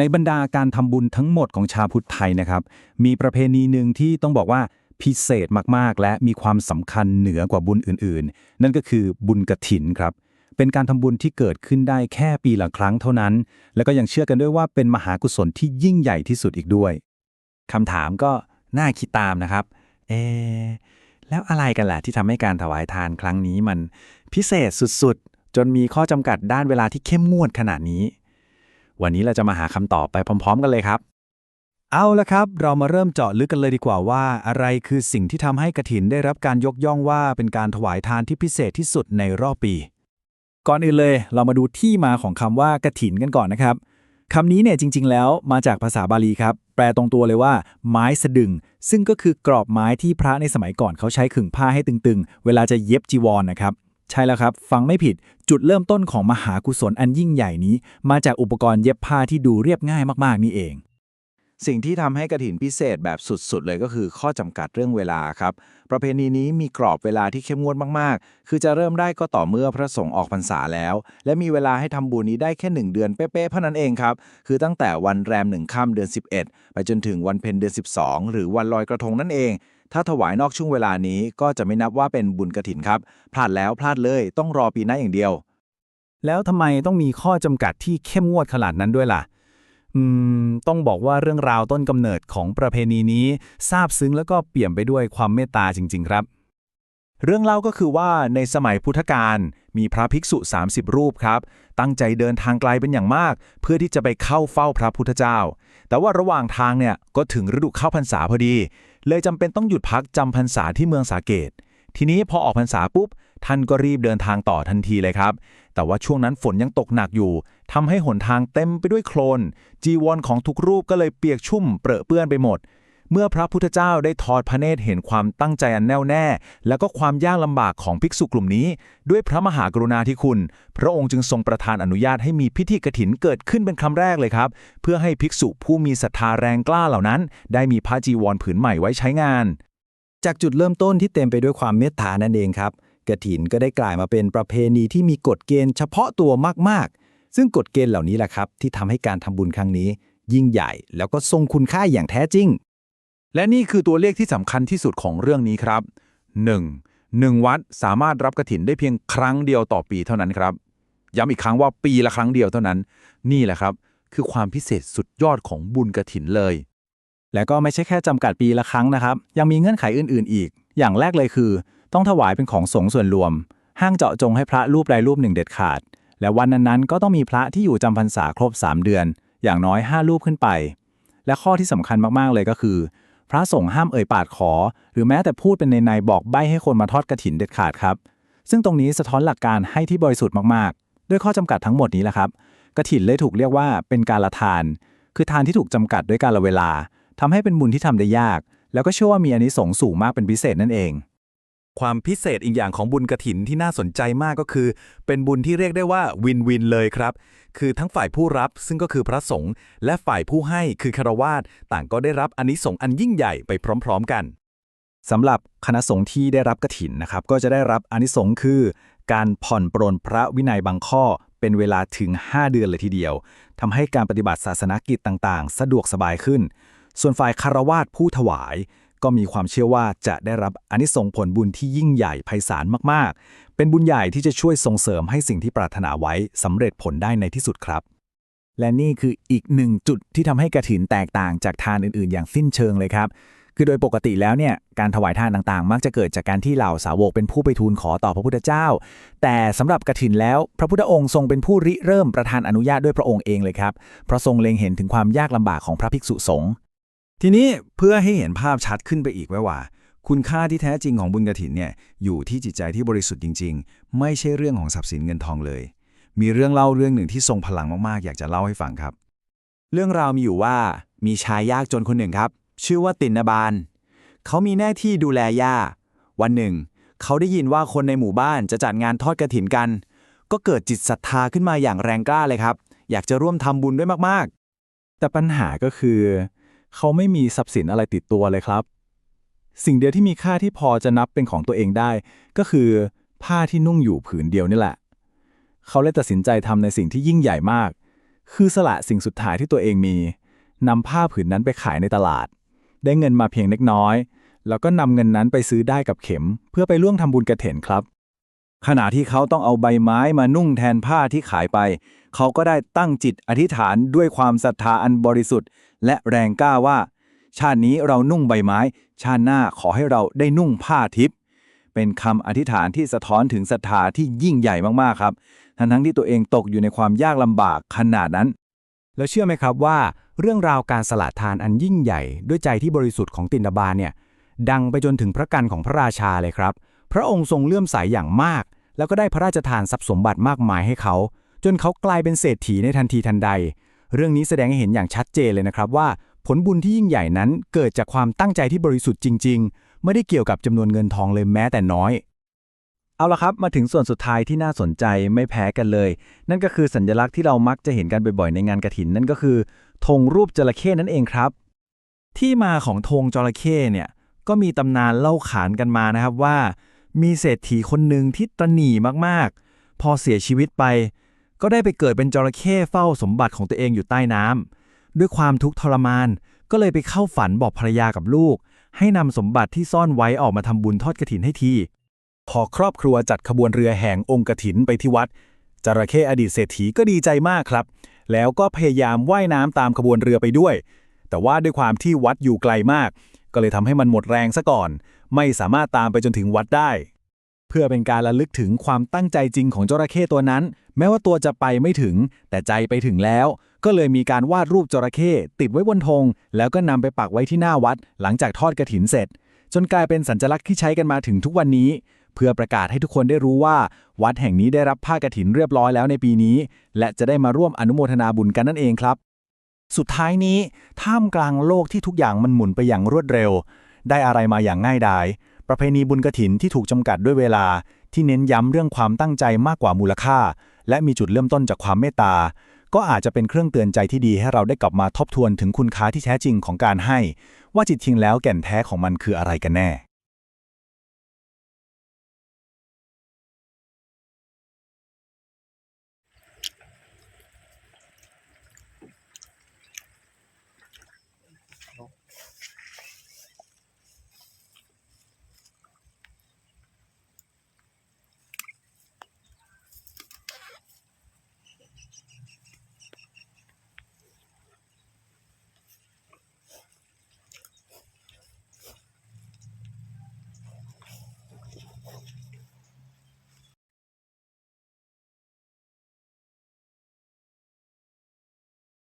ในบรรดาการทำบุญทั้งหมดของชาวพุทธไทยนะครับ มีประเพณีหนึ่งที่ต้องบอกว่าพิเศษมากๆ และมีความสำคัญเหนือกว่าบุญอื่นๆ นั่นก็คือบุญกระถินครับ เป็นการทำบุญที่เกิดขึ้นได้แค่ปีละครั้งเท่านั้น แล้วก็ยังเชื่อกันด้วยว่าเป็นมหากุศลที่ยิ่งใหญ่ที่สุดอีกด้วยคำถามก็น่าคิดตามนะครับ เอ แล้วอะไรกันล่ะที่ทำให้การถวายทานครั้งนี้มันพิเศษสุดๆ จนมีข้อจำกัดด้านเวลาที่เข้มงวดขนาดนี้ วันนี้เราจะมาหาคำตอบไปพร้อม ๆ กันเลยครับ เอาละครับ เรามาเริ่มเจาะลึกกันเลยดีกว่าว่า อะไรคือสิ่งที่ทำให้กระถินได้รับการยกย่องว่าเป็นการถวายทานที่พิเศษที่สุดในรอบปี ก่อนอื่นเลย เรามาดูที่มาของคำว่ากระถินกันก่อนนะครับคำนี้เนี่ยจริง ๆ แล้วมาจากภาษาบาลีครับ แปลตรงตัวเลยว่า ไม้สะดึง ซึ่งก็คือกรอบไม้ที่พระในสมัยก่อนเขาใช้ขึงผ้าให้ตึงๆ เวลาจะเย็บจีวรนนะครับ ใช่แล้วครับ ฟังไม่ผิดจุดเริ่มต้นของมหากุศลอันยิ่งใหญ่นี้ มาจากอุปกรณ์เย็บผ้าที่ดูเรียบง่ายมากๆ นี่เอง สิ่งที่ทำให้กระถินพิเศษแบบสุดๆ เลยก็คือข้อจำกัดเรื่องเวลาครับ ประเพณีนี้มีกรอบเวลาที่เข้มงวดมากๆ คือจะเริ่มได้ก็ต่อเมื่อพระสงฆ์ออกพรรษาแล้ว และมีเวลาให้ทำบุญนี้ได้แค่ 1 เดือนเป๊ะๆเท่านั้นเองครับคือตั้งแต่วันแรมหนึ่งค่ำเดือน 11 ไปจนถึงวันเพ็ญเดือน 12 หรือวันลอยกระทงนั่นเอง ถ้าถวายนอกช่วงเวลานี้ก็จะไม่นับว่าเป็นบุญกระถินครับ พลาดแล้วพลาดเลยต้องรอปีหน้าอย่างเดียว แล้วทำไมต้องมีข้อจำกัดที่เข้มงวดขนาดนั้นด้วยล่ะ อืม ต้องบอกว่าเรื่องราวต้นกำเนิดของประเพณีนี้ซาบซึ้งแล้วก็เปี่ยมไปด้วยความเมตตาจริง ๆ ครับ เรื่องเล่าก็คือว่าในสมัยพุทธกาลมีพระภิกษุ 30 รูปครับ ตั้งใจเดินทางไกลเป็นอย่างมาก เพื่อที่จะไปเข้าเฝ้าพระพุทธเจ้า แต่ว่าระหว่างทางเนี่ยก็ถึงฤดูเข้าพรรษาพอดี เลยจำเป็นต้องหยุดพักจำพรรษาที่เมืองสาเกต ทีนี้พอออกพรรษาปุ๊บ ท่านก็รีบเดินทางต่อทันทีเลยครับ แต่ว่าช่วงนั้นฝนยังตกหนักอยู่ทำให้หนทางเต็มไปด้วยโคลน จีวรของทุกรูปก็เลยเปียกชุ่มเปรอะเปื้อนไปหมด เมื่อพระพุทธเจ้าได้ทอดพระเนตรเห็นความตั้งใจอันแน่วแน่ และก็ความยากลำบากของภิกษุกลุ่มนี้ ด้วยพระมหากรุณาธิคุณ พระองค์จึงทรงประทานอนุญาตให้มีพิธีกฐินเกิดขึ้นเป็นคำแรกเลยครับ เพื่อให้ภิกษุผู้มีศรัทธาแรงกล้าเหล่านั้น ได้มีผ้าจีวรผืนใหม่ไว้ใช้งาน จากจุดเริ่มต้นที่เต็มไปด้วยความเมตตานั่นเองครับกระถินก็ได้กลายมาเป็นประเพณีที่มีกฎเกณฑ์เฉพาะตัวมากๆ ซึ่งกฎเกณฑ์เหล่านี้แหละครับ ที่ทำให้การทำบุญครั้งนี้ ยิ่งใหญ่แล้วก็ทรงคุณค่าอย่างแท้จริง และนี่คือตัวเลขที่สำคัญที่สุดของเรื่องนี้ครับ 1. 1 วัดสามารถรับกระถินได้เพียงครั้งเดียวต่อปีเท่านั้นครับ ย้ำอีกครั้งว่าปีละครั้งเดียวเท่านั้น นี่แหละครับ คือความพิเศษสุดยอดของบุญกระถินเลย และก็ไม่ใช่แค่จำกัดปีละครั้งนะครับ ยังมีเงื่อนไขอื่นๆ อีก อย่างแรกเลยคือ ต้องถวายเป็นของสงฆ์ส่วนรวม ห้างเจาะจงให้พระรูปใดรูปหนึ่งเด็ดขาด และวันนั้นๆ ก็ต้องมีพระที่อยู่จำพรรษาครบ 3 เดือน อย่างน้อย 5 รูปขึ้นไป และข้อที่สำคัญมากๆเลยก็คือ พระสงฆ์ห้ามเอ่ยปากขอ หรือแม้แต่พูดเป็นในในๆบอกใบ้ให้คนมาทอดกระถินเด็ดขาดครับ ซึ่งตรงนี้สะท้อนหลักการให้ที่บริสุทธิ์มากๆ ด้วยข้อจำกัดทั้งหมดนี้แหละครับกระถินเลยถูกเรียกว่าเป็นการละทาน คือทานที่ถูกจำกัดด้วยการละเวลาทำให้เป็นบุญที่ทำได้ยาก แล้วก็เชื่อว่ามีอันิสงส์สูงมากเป็นพิเศษนั่นเอง ความพิเศษอีกอย่างของบุญกระถินที่น่าสนใจมากก็คือ เป็นบุญที่เรียกได้ว่าวินวินเลยครับ คือทั้งฝ่ายผู้รับซึ่งก็คือพระสงฆ์และฝ่ายผู้ให้คือคารวาสต่างก็ได้รับอานิสงส์อันยิ่งใหญ่ไปพร้อม ๆ กันสำหรับคณะสงฆ์ที่ได้รับกฐินนะครับก็จะได้รับอานิสงส์คือ การผ่อนปรนพระวินัยบางข้อเป็นเวลาถึง 5 เดือนเลยทีเดียวทำให้การปฏิบัติศาสนกิจต่างๆ สะดวกสบายขึ้น ส่วนฝ่ายคารวาสผู้ถวาย ก็มีความเชื่อว่าจะได้รับอนิสงผลบุญที่ยิ่งใหญ่ไพศาลมากๆ เป็นบุญใหญ่ที่จะช่วยส่งเสริมให้สิ่งที่ปรารถนาไว้สำเร็จผลได้ในที่สุดครับ และนี่คืออีกหนึ่งจุดที่ทำให้กระถินแตกต่างจากทานอื่นๆ อย่างสิ้นเชิงเลยครับคือโดยปกติแล้วเนี่ยการถวายทานต่างๆ มักจะเกิดจากการที่เหล่าสาวกเป็นผู้ไปทูลขอต่อพระพุทธเจ้า แต่สำหรับกระถินแล้ว พระพุทธองค์ทรงเป็นผู้ริเริ่มประทานอนุญาตด้วยพระองค์เองเลยครับเพราะทรงเล็งเห็นถึงความยากลำบากของพระภิกษุสงฆ์ ทีนี้เพื่อให้เห็นภาพชัดขึ้นไปอีกไว้ว่า คุณค่าที่แท้จริงของบุญกระถินเนี่ยอยู่ที่จิตใจที่บริสุทธิ์จริง ๆ ไม่ใช่เรื่องของทรัพย์สินเงินทองเลย มีเรื่องเล่าเรื่องหนึ่งที่ทรงพลังมากๆ อยากจะเล่าให้ฟังครับ เรื่องราวมีอยู่ว่ามีชายยากจนคนหนึ่งครับ ชื่อว่าตินนบาลเขามีหน้าที่ดูแลย่า วันหนึ่ง เขาได้ยินว่าคนในหมู่บ้านจะจัดงานทอดกระถินกัน ก็เกิดจิตศรัทธาขึ้นมาอย่างแรงกล้าเลยครับ อยากจะร่วมทำบุญด้วยมากๆ แต่ปัญหาก็คือ เขาไม่มีทรัพย์สินอะไรติดตัวเลยครับ สิ่งเดียวที่มีค่าที่พอจะนับเป็นของตัวเองได้ ก็คือผ้าที่นุ่งอยู่ผืนเดียวนี่แหละ เขาเลยตัดสินใจทำในสิ่งที่ยิ่งใหญ่มาก คือสละสิ่งสุดท้ายที่ตัวเองมีนำผ้าผืนนั้นไปขายในตลาด ได้เงินมาเพียงเล็กน้อย แล้วก็นำเงินนั้นไปซื้อได้กับเข็ม เพื่อไปร่วมทำบุญกระเถนครับ ขณะที่เขาต้องเอาใบไม้มานุ่งแทนผ้าที่ขายไป เขาก็ได้ตั้งจิตอธิษฐานด้วยความศรัทธาอันบริสุทธิ์ และแรงกล้าว่า ชาตินี้เรานุ่งใบไม้ ชาติหน้าขอให้เราได้นุ่งผ้าทิพย์เป็นคำอธิษฐานที่สะท้อนถึงศรัทธาที่ยิ่งใหญ่มากๆครับ ทั้งทั้งที่ตัวเองตกอยู่ในความยากลำบากขนาดนั้น แล้วเชื่อไหมครับว่า เรื่องราวการสละทานอันยิ่งใหญ่ ด้วยใจที่บริสุทธิ์ของตินดาบาลเนี่ยดังไปจนถึงพระกันของพระราชาเลยครับ พระองค์ทรงเลื่อมใสอย่างมาก แล้วก็ได้พระราชทานทรัพย์สมบัติมากมายให้เขา จนเขากลายเป็นเศรษฐีในทันทีทันใด เรื่องนี้แสดงให้เห็นอย่างชัดเจนเลยนะครับว่า ผลบุญที่ยิ่งใหญ่นั้นเกิดจากความตั้งใจที่บริสุทธิ์จริง ๆ ไม่ได้เกี่ยวกับจำนวนเงินทองเลยแม้แต่น้อย เอาละครับมาถึงส่วนสุดท้ายที่น่าสนใจไม่แพ้กันเลย นั่นก็คือสัญลักษณ์ที่เรามักจะเห็นกันบ่อยๆในงานกระถิน นั่นก็คือธงรูปจระเข้นั่นเองครับ ที่มาของธงจระเข้เนี่ยก็มีตำนานเล่าขานกันมานะครับว่า มีเศรษฐีคนหนึ่งที่ตรหนีมากๆ พอเสียชีวิตไป ก็ได้ไปเกิดเป็นจระเข้เฝ้าสมบัติของตัวเองอยู่ใต้น้ำด้วยความทุกข์ทรมาน ก็เลยไปเข้าฝันบอกภรรยากับลูก ให้นำสมบัติที่ซ่อนไว้ออกมาทำบุญทอดกระถินให้ทีพอครอบครัวจัดขบวนเรือแห่งองค์กระถินไปที่วัด จระเข้อดีตเศรษฐีก็ดีใจมากครับ แล้วก็พยายามว่ายน้ำตามขบวนเรือไปด้วย แต่ว่าด้วยความที่วัดอยู่ไกลมาก ก็เลยทำให้มันหมดแรงซะก่อน ไม่สามารถตามไปจนถึงวัดได้ เพื่อเป็นการระลึกถึงความตั้งใจจริงของจระเข้ตัวนั้น แม้ว่าตัวจะไปไม่ถึง แต่ใจไปถึงแล้ว ก็เลยมีการวาดรูปจระเข้ติดไว้บนธงแล้วก็นำไปปักไว้ที่หน้าวัด หลังจากทอดกระถินเสร็จ จนกลายเป็นสัญลักษณ์ที่ใช้กันมาถึงทุกวันนี้ เพื่อประกาศให้ทุกคนได้รู้ว่า วัดแห่งนี้ได้รับผ้ากฐินเรียบร้อยแล้วในปีนี้ และจะได้มาร่วมอนุโมทนาบุญกันนั่นเองครับสุดท้ายนี้ ท่ามกลางโลกที่ทุกอย่างมันหมุนไปอย่างรวดเร็ว ได้อะไรมาอย่างง่ายดาย ประเพณีบุญกระถินที่ถูกจำกัดด้วยเวลา ที่เน้นย้ำเรื่องความตั้งใจมากกว่ามูลค่า และมีจุดเริ่มต้นจากความเมตตา ก็อาจจะเป็นเครื่องเตือนใจที่ดีให้เราได้กลับมาทบทวนถึงคุณค่าที่แท้จริงของการให้ ว่าจิตจริงแล้วแก่นแท้ของมันคืออะไรกันแน่